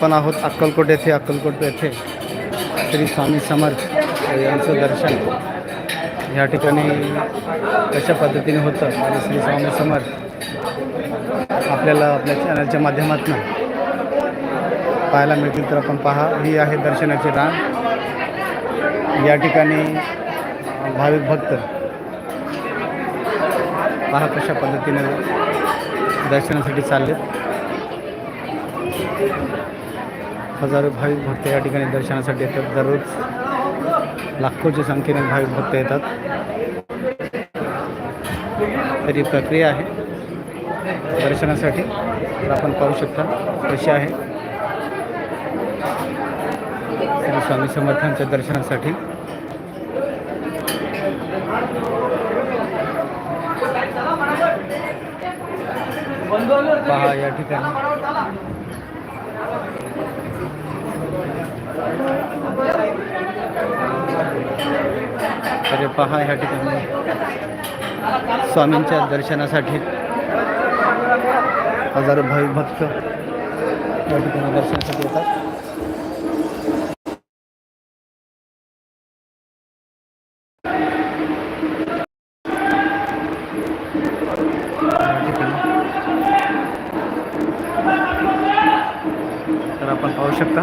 आपण आहोत अक्कलकोट येथे अक्कलकोट येथे श्री स्वामी समर्थ यांचं दर्शन. या ठिकाणी कशा पद्धतीने होतं? आणि श्री स्वामी समर्थ आपल्याला आपल्या चॅनलच्या माध्यमातून पाहायला मिळतील तर आपण पहा. ही आहे दर्शनाची रांग. या ठिकाणी भाविक भक्त पहा कशा पद्धतीने दर्शनासाठी चाललेत. हजारो भाविक भक्त या ठिकाणी दर्शनासाठी येतात. दररोज लाखोच्या संख्येने भाविक भक्त येतात. तर ही प्रक्रिया आहे. दर्शनासाठी तर आपण पाहू शकता कशी आहे. स्वामी समर्थांच्या दर्शनासाठी. पहा या ठिकाणी. तर पहा ह्या ठिकाणी. स्वामींच्या दर्शनासाठी हजारो भाविक भक्त या ठिकाणी दर्शनासाठी येतात. शकता.